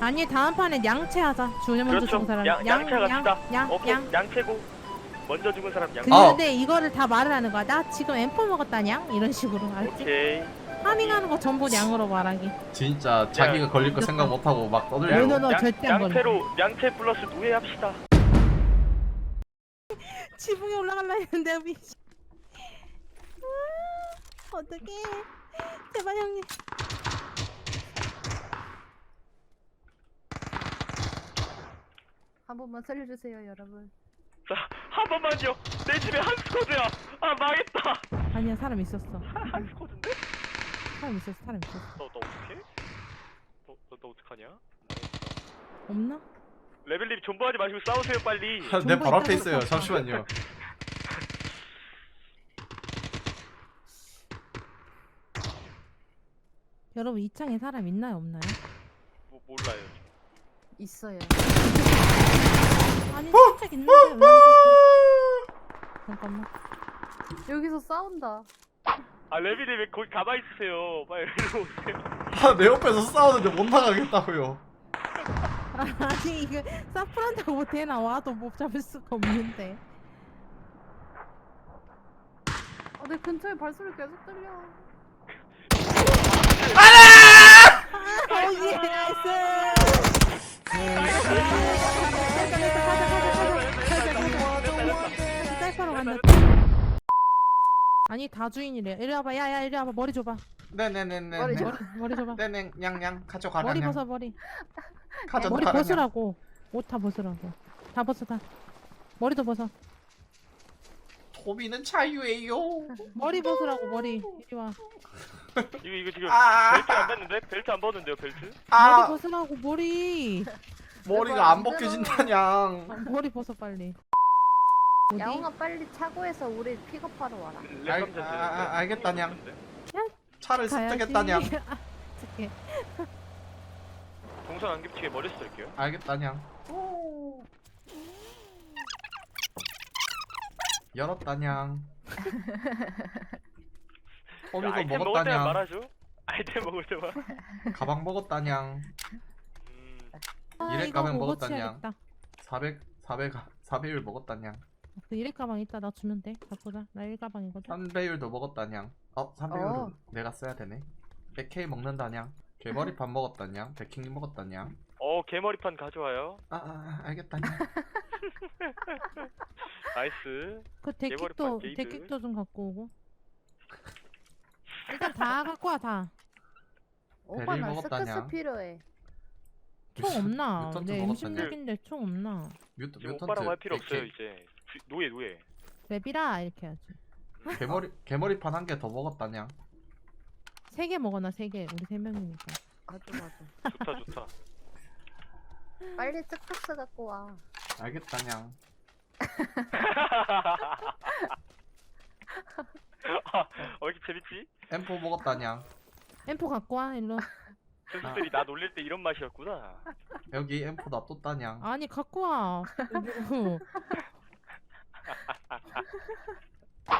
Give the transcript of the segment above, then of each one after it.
아니 다음 판엔 양채하자. 주냐 먼저 그렇죠. 죽은 사람. 양, 양채 갑시다. 양, 오케이. 양. 양채고 먼저 죽은 사람 양. 아. 근데 이거를 다 말을 하는 거야. 나 지금 엠포 먹었다 냥 이런 식으로 알지? 오케이. 파밍하는 거 전부 양으로 말하기. 진짜 자기가 걸릴 거 생각 못 하고 막 너, 떠들려 너, 너 양, 절대 안 걸려. 양채로 양채 플러스 노예합시다. 지붕에 올라갈라 했는데 미. 아, 어떡해. 제발 형님. 한 번만 살려주세요, 여러분. 자, 한 번만요. 내 집에 한 스쿼드야. 아 망했다. 아니야 사람 있었어. 한 스쿼드인데? 사람 있었어. 사람 있었어. 너, 너 어떡해? 너, 너, 너 어떡하냐? 없나? 레벨님 존버하지 마시고 싸우세요 빨리. 내 바로 앞에 있어요. 잠시만요 여러분 이 창에 사람 있나요 없나요? 뭐, 몰라요. 있어요. 아니 살짝 있는데 왜 안 잡혀? 잠깐만. 여기서 싸운다. 아 레벨님 왜 거기 가만히 있으세요. 빨리 일로 오세요. 아, 내 옆에서 싸우는데 못 나가겠다고요 아니 이거 사프란다고 못해 나와도 못 잡을 수가 없는데. 어, 내 근처에 발소리 계속 들려. 어예 나이스. 쌀파로 간다. 아니 다 주인이래. 이리 와봐. 야야 이리 와봐. 머리 줘봐. 네네네네 머리 좀- 머리 머리 줘봐. 네네 냥냥 가져가라 머리 냥 벗어 머리. 가져가라 머리 냥. 벗으라고. 옷 다 벗으라고. 다 벗어 다. 머리도 벗어. 토비는 자유예요 머리 벗으라고 머리. 이리 와. 이거 이거 지금 아, 벨트 안 뱉는데? 벨트 안 벗는데요 벨트? 머리 아 벗으라고 머리. 머리가 안 벗겨진다냥 어, 머리 벗어 빨리. 어디? 야옹아 빨리 차고에서 우리 픽업하러 와라. 알- 아, 아, 알겠다 냥. 차를 가야지. 습득했다냥 아, 어떡해. 동선 안 겹치게 머리 쓸게요. 알겠다냥 열었다냥 토비도 아이템 먹을 때만 먹었다냥 말하죠. 아이템 먹을 때만. 가방 먹었다냥 음, 아, 이래 이거 가면 먹었다냥. 해야겠다. 400 400 4배율 먹었다냥 그 일회 가방 있다 나 주면 돼. 바꾸자. 나 일 가방이거든. 3배율도 먹었다냥 어 3배율은 어. 내가 써야 되네 100K 먹는다냥 개머리판 먹었다냥 백킹 먹었다냥 어 개머리판 가져와요. 아, 아 알겠다냥 나이스. 그 개머리판 게이드. 데킥도 좀 갖고 오고. 일단 다 갖고 와 다. 오빠 베릴 나 먹었다냐? 스크스 필요해. 총 없나? 뮤턴트 내 먹었다냐? M16인데 총 없나? 뮤트 지금 뮤턴트 오빠라고 할 필요 없어요 100K. 이제. 주- 노예 노예. 랩이라 이렇게 해야지. 개머리 개머리판 한 개 더 먹었다냥 세개 먹어놔 세 개. 우리 세 명이니까. 맞아 맞아. 좋다 좋다. 빨리 스크스 갖고 와. 알겠다냥 아, 어, 왜 이렇게 재밌지? M4 먹었다냥 M4 갖고 와 일로. 선수들이 나 놀릴 때 이런 맛이었구나. 여기 M4 놔뒀다냥 아니 갖고 와. 뭐.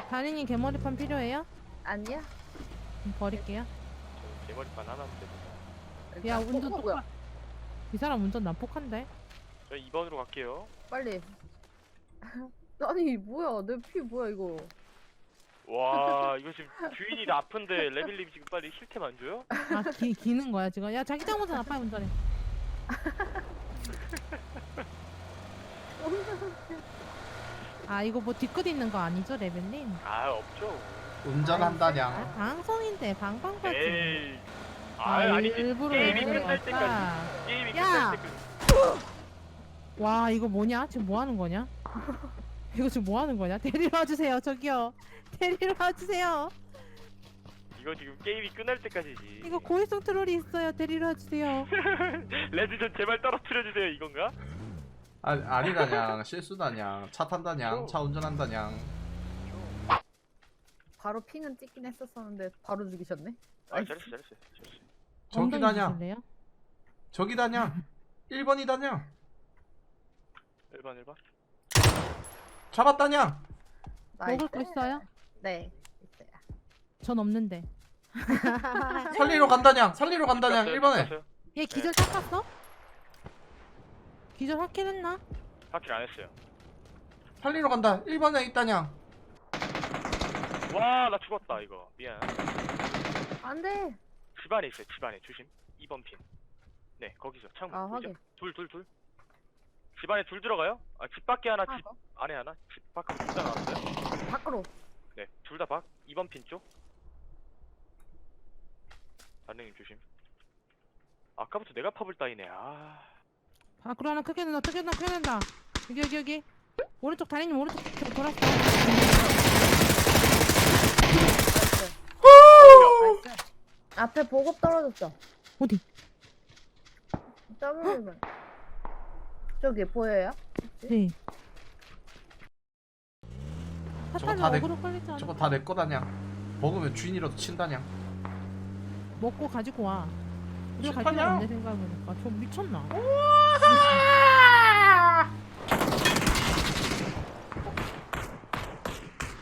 다리님 개머리판 필요해요? 아니야? 그럼 버릴게요. 저 개머리판 하나면 됩니다. 야 어, 운전 어, 똑 뭐야? 이 사람 운전 난폭한데? 저 2번으로 갈게요. 빨리. 아니 뭐야 내 피 뭐야 이거? 와 이거 지금 주인이 나 아픈데 레빌님 지금 빨리 힐템 안 줘요? 아 기, 기는 거야 지금. 야 자기장 운전 아빠 운전해. 아 이거 뭐 뒤끝 있는 거 아니죠 레벨님? 아 없죠. 아 운전한다냥 방송인데 방방까지. 에이. 아, 아, 아니지. 일부러 게임이 레벨을 끝날 때까지. 게임이 야! 끝날 때까지. 와 이거 뭐냐? 지금 뭐 하는 거냐? 이거 지금 뭐 하는 거냐? 데리러 와주세요 저기요. 데리러 와주세요. 이거 지금 게임이 끝날 때까지지. 이거 고해성 트롤이 있어요. 데리러 와주세요. 레드전 제발 떨어뜨려 주세요 이건가? 아, 아니다냥 실수다냥 차 탄다냥 어. 차 운전한다냥 바로 핑은 찍긴 했었었는데 바로 죽이셨네. 아 잘했어 잘했어. 잘했어. 저기다냥 주실래요? 저기다냥 1번이다냥 1번 1번. 잡았다냥 먹을 거 있어요? 네. 있어요. 전 없는데. 살리러 간다냥 살리러 간다냥 네, 1번에 얘 기절 닦았어? 기절 확킬했나? 파킬 안 했어요. 살리러 간다. 1번에 있다냥. 와 나 죽었다 이거. 미안. 안돼. 집안에 있어요 집안에. 조심. 2번 핀 네 거기서 창문 아? 확인. 둘둘 둘. 집안에 둘 들어가요? 아 집 밖에 하나 하나 집 더. 안에 하나? 집 밖으로 둘다 나왔어요? 밖으로. 네둘 다 밖. 2번 핀 쪽. 반응님 조심. 아까부터 내가 팝을 따이네. 아 밖으로 하나 크게 낸다 크게 낸다 크게 낸다. 여기 여기 여기. 오른쪽 다리님 오른쪽 저- 돌았어. 앞에 보급 떨어졌어. 어디? 더블 저기 보여요? 네. 저거 사탄 다 내- 어그로 걸리지 않아? 저거 다 내 거다냥. 먹으면 주인이라도 친다냥. 먹고 가지고 와 우리가 갈? 필요 없네 생각해보니까. 저 미쳤나?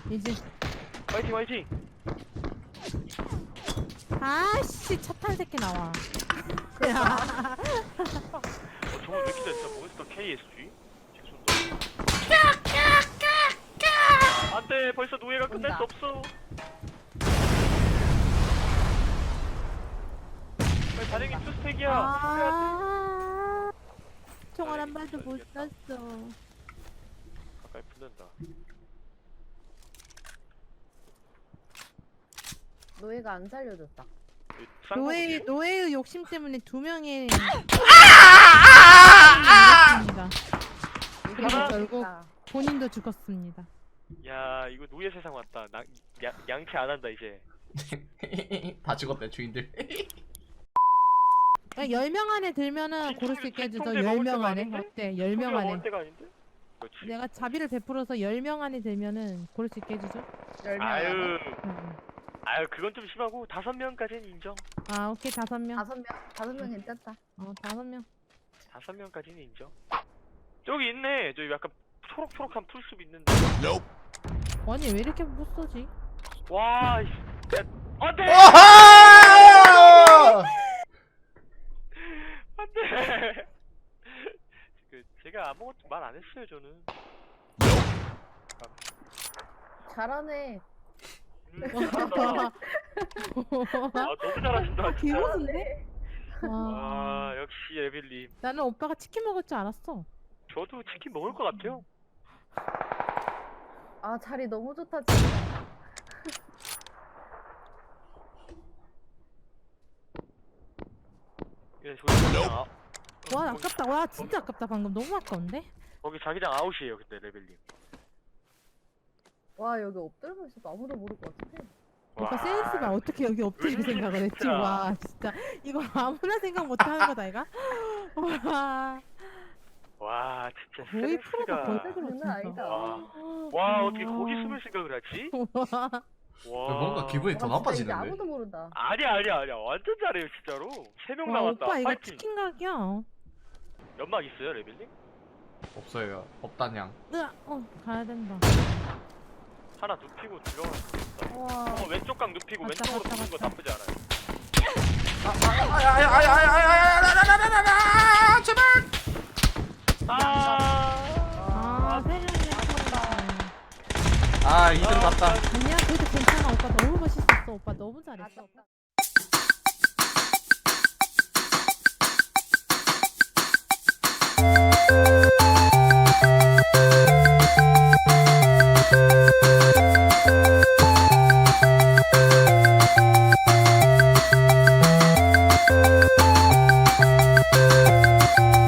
이제 화이팅 화이팅! 아씨 차탄 새끼 나와. 어, 저거 왜 이렇게 됐어? 몬스터 KSG 잭슨도 안돼 벌써 노예가 끝날 수. 없어 반응이 투스택이야 아 총알 한 발도 못 쐈어 가까이 붙는다 노예가 안 살려줬다. 이 쌍꺼풀 노예? 노예의 욕심 때문에 두 명의 죽었습니다. 그리고 하나? 결국 아, 본인도 죽었습니다. 야 이거 노예 세상 왔다 나, 야, 양치 안 한다 이제 다 죽었대 주인들 그러니까 10명 안에 들면은 고를 수 있게. 진통제 먹을 10명 때가 안에. 아닌데? 어때? 10명 소리가 안에. 먹을 때가 아닌데? 그렇지 내가 자비를 베풀어서 10명 안에 들면은 고를 수 있게 해주죠. 열 명. 아유 응. 아유 그건 좀 심하고 다섯 명까지는 인정 아 오케이 다섯 명. 다섯 명. 다섯 명 괜찮다. 어 다섯 명. 다섯 명까지는 인정 저기 있네 저기 약간 초록초록한 풀숲 있는데 아니 왜 이렇게 못 쏘지? 와 이 씨. 야, 안돼! 안돼 그 제가 아무것도 말 안 했어요 저는 잘하네. 음, 잘한다. 아 너무 잘하신다 진짜 기분인데? 와. 와 역시 에빌님 나는 오빠가 치킨 먹을 줄 알았어. 저도 치킨 먹을 것 같아요 아 자리 너무 좋다 진짜. 예, 저기 아, 와 아깝다. 와 진짜 아깝다 방금 너무 아까운데? 거기 자기장 아웃이에요 근데 레벨님 와 여기 엎드려 있어도 아무도 모를 것 같은데. 와, 센스가 어떻게 여기 웬일이야, 생각을 했지? 진짜. 와 진짜 이거 아무나 생각 못하는 거다 이가? 와 와 진짜 거의 프로가 센스가 장난 아니다. 와. 와 어떻게 거기 숨을 생각을 하지? 와 와 뭔가 기분이 더 진짜 이제 나빠지는데 아무도 모른다. 아니야 아니야 아니야 완전 잘해요 진짜로 세 명 와, 남았다 오빠 이거 파이팅 치킨 각이야. 연막 있어요 레벨님? 없어요 없다냥 으아, 어 가야 된다. 하나 눕히고 좋겠다 와 어, 왼쪽 각 눕히고 맞다, 왼쪽으로 맞다, 눕는 거 맞다. 너무 잘했어.